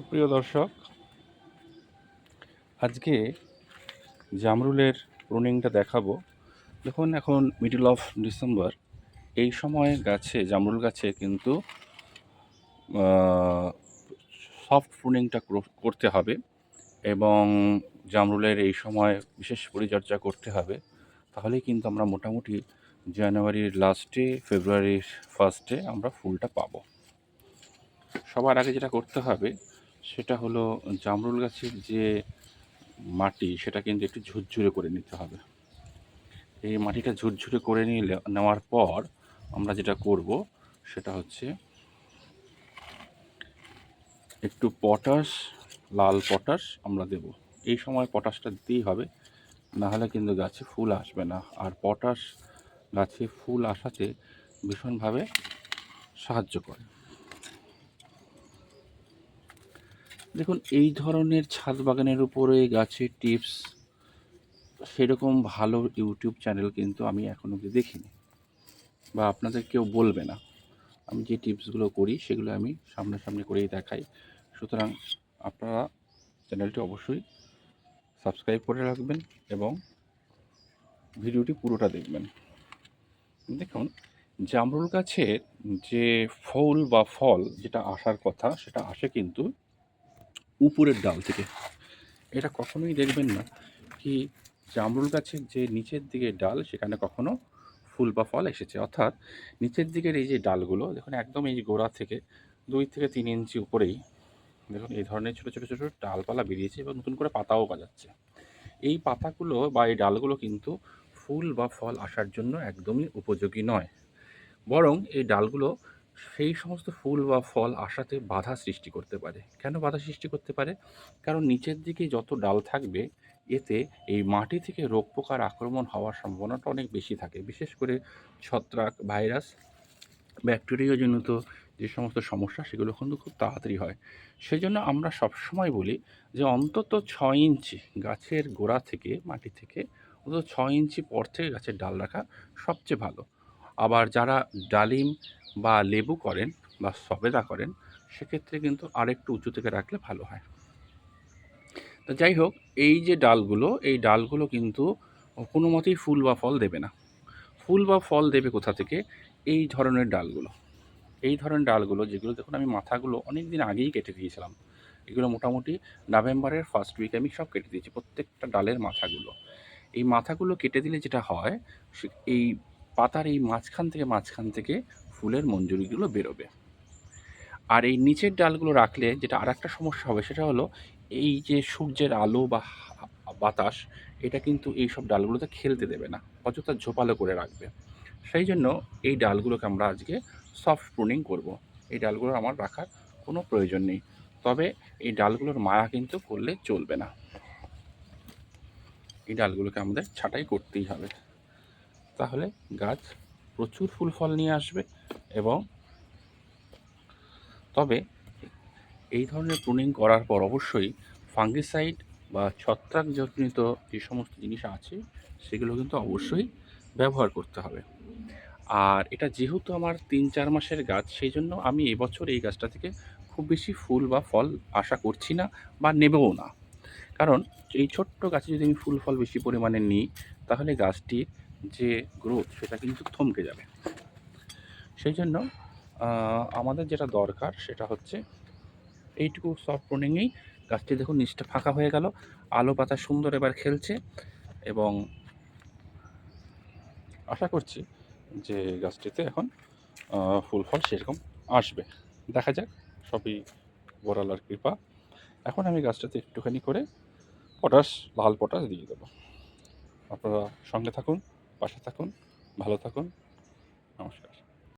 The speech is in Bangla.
সুপ্রিয় দর্শক, আজকে জামরুলের প্রুনিংটা দেখাবো। দেখুন, এখন মিডল অফ ডিসেম্বর এই সময় গাছে, জামরুল গাছে কিন্তু সফট প্রুনিংটা করতে হবে এবং জামরুলের এই সময় বিশেষ পরিচর্যা করতে হবে। তাহলেই কিন্তু আমরা মোটামুটি জানুয়ারির লাস্টে ফেব্রুয়ারির ফার্স্টে আমরা ফুলটা পাবো। সবার আগে যেটা করতে হবে সেটা হলো জামরুল গাছের যে মাটি, সেটা কিন্তু একটু ঝুরঝুরে করে নিতে হবে। এই মাটিটা ঝুরঝুরে করে নিলে, নেওয়ার পর আমরা যেটা করব, সেটা হচ্ছে একটু পটাশ, লাল পটাশ আমরা দেব। এই সময় পটাশটা দিতেই হবে, না হলে কিন্তু গাছে ফুল আসবে না। আর পটাশ গাছে ফুল আসাতে ভীষণভাবে সাহায্য করে। দেখুন, এই ধরনের ছাদ বাগানের উপরে গাছের টিপস সেরকম ভালো ইউটিউব চ্যানেল কিন্তু আমি এখন অব্দি দেখিনি বা আপনাদের কেউ বলবে না। আমি যে টিপসগুলো করি সেগুলো আমি সামনাসামনি করেই দেখাই। সুতরাং আপনারা চ্যানেলটি অবশ্যই সাবস্ক্রাইব করে রাখবেন এবং ভিডিওটি পুরোটা দেখবেন। দেখুন, জামরুল গাছের যে ফুল বা ফল যেটা আসার কথা সেটা আসে কিন্তু উপরের ডাল থেকে। এটা কখনোই দেখবেন না কি জামরুল গাছের যে নিচের দিকে ডাল, সেখানে কখনো ফুল বা ফল এসেছে। অর্থাৎ নিচের দিকের এই যে ডালগুলো, দেখুন একদম এই গোড়া থেকে দুই থেকে তিন ইঞ্চি উপরেই, দেখুন এই ধরনের ছোটো ছোটো ছোটো ডালপালা বেরিয়েছে এবং নতুন করে পাতাও গজাচ্ছে এই পাতাগুলো বা এই ডালগুলো কিন্তু ফুল বা ফল আসার জন্য একদমই উপযোগী নয়। বরং এই ডালগুলো সেই সমস্ত ফুল বা ফল আসাতে বাধা সৃষ্টি করতে পারে। কেন বাধা সৃষ্টি করতে পারে? কারণ নিচের দিকে যত ডাল থাকবে, এতে এই মাটি থেকে রোগ পোকার আক্রমণ হওয়ার সম্ভাবনাটা অনেক বেশি থাকে। বিশেষ করে ছত্রাক ভাইরাস ব্যাকটেরিয়াজনিত যে সমস্ত সমস্যা, সেগুলো কিন্তু খুব তাড়াতাড়ি হয়। সেই জন্য আমরা সবসময় বলি যে অন্তত ছয় ইঞ্চি গাছের গোড়া থেকে, মাটি থেকে, অন্তত ছয় ইঞ্চি পর থেকে গাছের ডাল রাখা সবচেয়ে ভালো। আবার যারা ডালিম বা লেবু করেন বা সবেদা করেন, সেক্ষেত্রে কিন্তু আরেকটু উঁচু থেকে রাখলে ভালো হয়। তো যাই হোক, এই যে ডালগুলো, এই ডালগুলো কিন্তু কোনো মতেই ফুল বা ফল দেবে না। ফুল বা ফল দেবে কোথা থেকে? এই ধরনের ডালগুলো। এই ধরনের ডালগুলো যেগুলো, দেখুন আমি মাথাগুলো অনেক দিন আগেই কেটে দিয়েছিলাম। এগুলো মোটামুটি নভেম্বরের ফার্স্ট উইকে আমি সব কেটে দিয়েছি, প্রত্যেকটা ডালের মাথাগুলো। এই মাথাগুলো কেটে দিলে যেটা হয় এই পাতার এই মাঝখান থেকে মাঝখান থেকে ফুলের মঞ্জুরিগুলো বেরোবে। আর এই নিচের ডালগুলো রাখলে যেটা আর একটা সমস্যা হবে সেটা হলো, এই যে সূর্যের আলো বা বাতাস, এটা কিন্তু এই সব ডালগুলোতে খেলতে দেবে না, অযথা ঝোপালো করে রাখবে। সেই জন্য এই ডালগুলোকে আমরা আজকে সফট প্রুনিং করব। এই ডালগুলো আমার রাখার কোনো প্রয়োজন নেই। তবে এই ডালগুলোর মায়া কিন্তু করলে চলবে না। এই ডালগুলোকে আমাদের ছাঁটাই করতেই হবে। তাহলে গাছ প্রচুর ফুল ফল নিয়ে আসবে। এবং তবে এই ধরনের প্রুনিং করার পর অবশ্যই ফাঙ্গিসাইড বা ছত্রাক ছত্রাকজনিত যে সমস্ত জিনিস আছে, সেগুলো কিন্তু অবশ্যই ব্যবহার করতে হবে। আর এটা যেহেতু আমার তিন চার মাসের গাছ, সেই জন্য আমি এবছর এই গাছটা থেকে খুব বেশি ফুল বা ফল আশা করছি না বা নেবও না। কারণ এই ছোট্ট গাছে যদি আমি ফুল ফল বেশি পরিমাণে নিই, তাহলে গাছটির যে গ্রোথ সেটা কিন্তু থমকে যাবে। সেই জন্য আমাদের যেটা দরকার সেটা হচ্ছে এইটুকু সফট প্রনিংয়েই গাছটি দেখুন নিচটা ফাঁকা হয়ে গেল, আলো পাতা সুন্দর এবার খেলছে এবং আশা করছি যে গাছটিতে এখন ফুল ফল সেরকম আসবে। দেখা যাক, সবই বড়ালার কৃপা। এখন আমি গাছটাতে একটুখানি করে পটাশ, লাল পটাশ দিয়ে দেবো। আপনারা সঙ্গে থাকুন, পাশে থাকুন, ভালো থাকুন। নমস্কার।